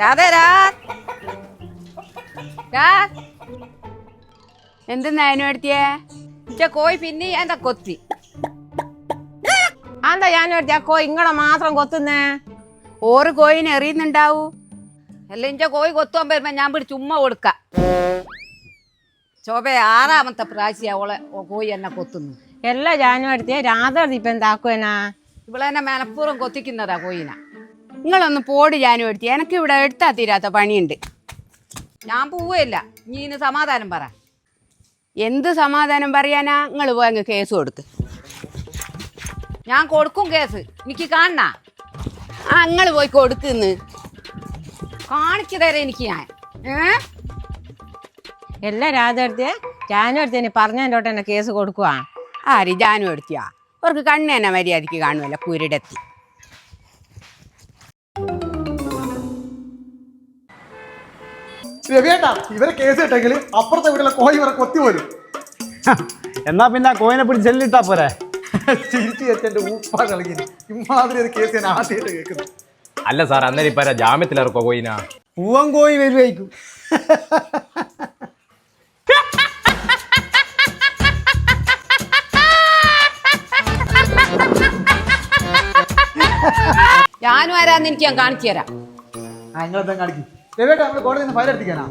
രാധേ രാ. എന്ത് എന്തെന്നാ അതിന് എടുത്തിയേ ഇച്ച കോയി പിന്നെ എന്താ കൊത്തി? അന്താ ഞാൻ കോയി ഇങ്ങളെ മാത്രം കൊത്തുന്നേ? ഓറ് കോയിനെ എറിയുന്നുണ്ടാവൂ? അല്ല ഇഞ്ച കോയി കൊത്തുവാൻ വരുമ്പോ ഞാൻ പിടി ഉമ്മ കൊടുക്ക. ശോഭ ആറാമത്തെ പ്രാവശ്യം അവളെ ഓ കോയി എന്നെ കൊത്തുന്നു. എല്ലാ ഞാനും എടുത്തേ രാധ ഇപ്പൊ എന്താക്കുവനാ? ഇവളെന്നെ മലപ്പുറം കൊത്തിക്കുന്നതാ കോയിനെ. നിങ്ങളൊന്ന് പോടി ഞാനും എടുത്തി. എനിക്ക് ഇവിടെ എടുത്താ തീരാത്ത പണിയുണ്ട്. ഞാൻ പോവുകയില്ല നീ ഇന്ന് സമാധാനം പറ. എന്ത് സമാധാനം പറയാനാ? നിങ്ങൾ പോയി അങ്ങ് കേസ് കൊടുക്ക്. ഞാൻ കൊടുക്കും കേസ്. എനിക്ക് കാണണ? ആ നിങ്ങൾ പോയി കൊടുക്കുന്ന് കാണിച്ചു തരാം എനിക്ക് ഞാൻ. ഏ? എല്ലാ രാധ എടുത്തേ? ജാനും എടുത്തേന് പറഞ്ഞോട്ട് എന്നെ കേസ് കൊടുക്കുവാ? ആര് ജാനു എടുത്തിയാ? അവർക്ക് കണ്ണ് തന്നെ മര്യാദയ്ക്ക് കാണുമല്ലോ കുരുടെത്തി. രവിയേട്ടാ ഇവരെ കേസ് കിട്ടെങ്കിൽ അപ്പുറത്തെ വീട്ടിലെ കോഴി ഇവരെ കൊത്തി പോലും എന്നാ പിന്നെ ആ കോയിനെ പിടിച്ച് ചെല്ലിട്ടാ പോരെ? ചിരിച്ചു വെച്ച് എന്റെ ഉപ്പ കളിക്കുന്നു. ഇമാതിരി ഒരു കേസ് ഞാൻ ആദ്യമായിട്ട് കേൾക്കുന്നു അല്ല സാർ അന്നേരം ഇപ്പൊ ജാമ്യത്തിൽ ഇറക്കോ കോയിനാ? പൂവൻ കോയി വരുവായിരിക്കും. ഞാനും ആരാന്ന് എനിക്ക് ഞാൻ കാണിച്ചു തരാം. ആ നിങ്ങളെന്താ കാണിക്കും? രവിയേട്ടാ നമ്മൾ കോടതിയിൽ നിന്ന് ഫയൽ എടുത്തിക്കാനാ